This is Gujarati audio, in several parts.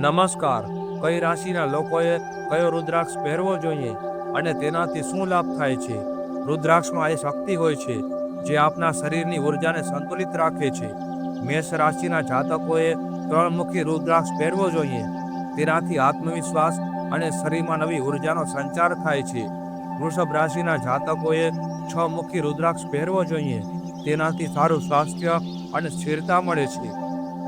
નમસ્કાર. કઈ રાશિના લોકોએ કયો રુદ્રાક્ષ પહેરવો જોઈએ અને તેનાથી શું લાભ થાય છે? રુદ્રાક્ષમાં એ શક્તિ હોય છે જે આપના શરીરની ઉર્જાને સંતુલિત રાખે છે. મેષ રાશિના જાતકોએ ત્રણમુખી રુદ્રાક્ષ પહેરવો જોઈએ. તેનાથી આત્મવિશ્વાસ અને શરીરમાં નવી ઉર્જાનો સંચાર થાય છે. વૃષભ રાશિના જાતકોએ છ મુખી રુદ્રાક્ષ પહેરવો જોઈએ. તેનાથી સારું સ્વાસ્થ્ય અને સ્થિરતા મળે છે.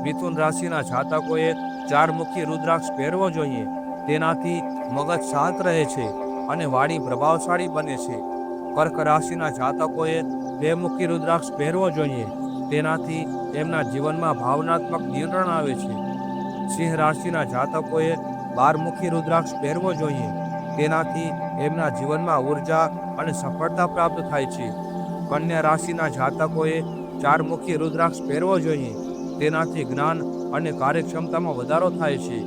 મિથુન રાશિના જાતકોએ ચાર મુખી રુદ્રાક્ષ પહેરવો જોઈએ. તેનાથી મગજ શાંત રહે છે અને વાણી પ્રભાવશાળી બને છે. કર્ક રાશિના જાતકોએ બે મુખી રુદ્રાક્ષ પહેરવો જોઈએ. તેનાથી એમના જીવનમાં ભાવનાત્મક નિયંત્રણ આવે છે. સિંહ રાશિના જાતકોએ બારમુખી રુદ્રાક્ષ પહેરવો જોઈએ. તેનાથી એમના જીવનમાં ઊર્જા અને સફળતા પ્રાપ્ત થાય છે. કન્યા રાશિના જાતકોએ ચાર મુખી રુદ્રાક્ષ પહેરવો જોઈએ. તેનાથી જ્ઞાન અને કાર્યક્ષમતામાં વધારો થાય છે.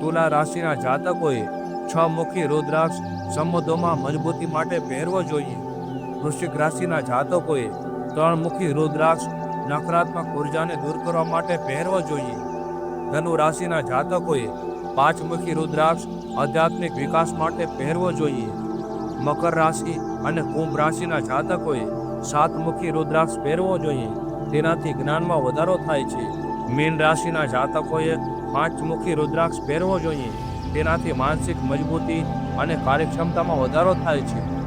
તુલા રાશિના જાતકોએ છ મુખી રુદ્રાક્ષ સંબંધોમાં મજબૂતી માટે પહેરવો જોઈએ. વૃશ્ચિક રાશિના જાતકોએ ત્રણ મુખી રુદ્રાક્ષ નકારાત્મક ઉર્જાને દૂર કરવા માટે પહેરવો જોઈએ. ધનુ રાશિના જાતકોએ પાંચ મુખી રુદ્રાક્ષ આધ્યાત્મિક વિકાસ માટે પહેરવો જોઈએ. મકર રાશિ અને કુંભ રાશિના જાતકોએ સાત મુખી રુદ્રાક્ષ પહેરવો જોઈએ. તેનાથી જ્ઞાનમાં વધારો થાય છે. મીન રાશિના જાતકોએ પાંચમુખી રુદ્રાક્ષ પહેરવો જોઈએ. તેનાથી માનસિક મજબૂતી અને કાર્યક્ષમતામાં વધારો થાય છે.